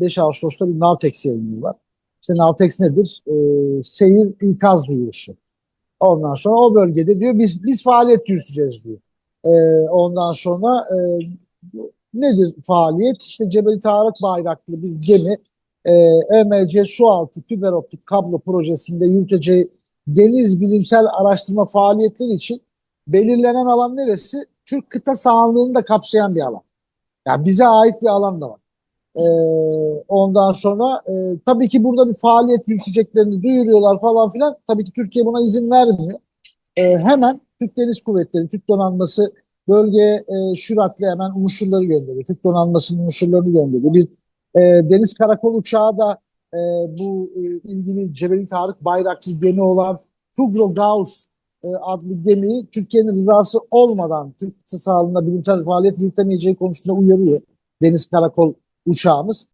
5 Ağustos'ta bir Navtex yayınlıyorlar. İşte Navtex nedir? E, seyir ikaz duyurusu. Ondan sonra o bölgede diyor biz biz faaliyet yürüteceğiz diyor. E, ondan sonra e, nedir faaliyet? İşte Cebeli Tarık bayraklı bir gemi e, EMC Sualtı fiber optik kablo projesinde yürüteceği deniz bilimsel araştırma faaliyetleri için belirlenen alan neresi? Türk kıta sahanlığını da kapsayan bir alan. Yani bize ait bir alan da var. Ee, ondan sonra e, tabii ki burada bir faaliyet yürüteceklerini duyuruyorlar falan filan. Tabii ki Türkiye buna izin vermiyor. Ee, hemen Türk Deniz Kuvvetleri, Türk Donanması bölgeye e, süratle hemen unsurları gönderiyor. Türk Donanması'nın unsurlarını gönderiyor. Bir e, deniz karakol uçağı da e, bu e, ilgili Cebeli Tarık bayraklı gemi olan Tugro Gauss e, adlı gemiyi Türkiye'nin rızası olmadan Türk kıta sahalığında bilimsel faaliyet yürütemeyeceği konusunda uyarıyor. Deniz karakol uçağımız.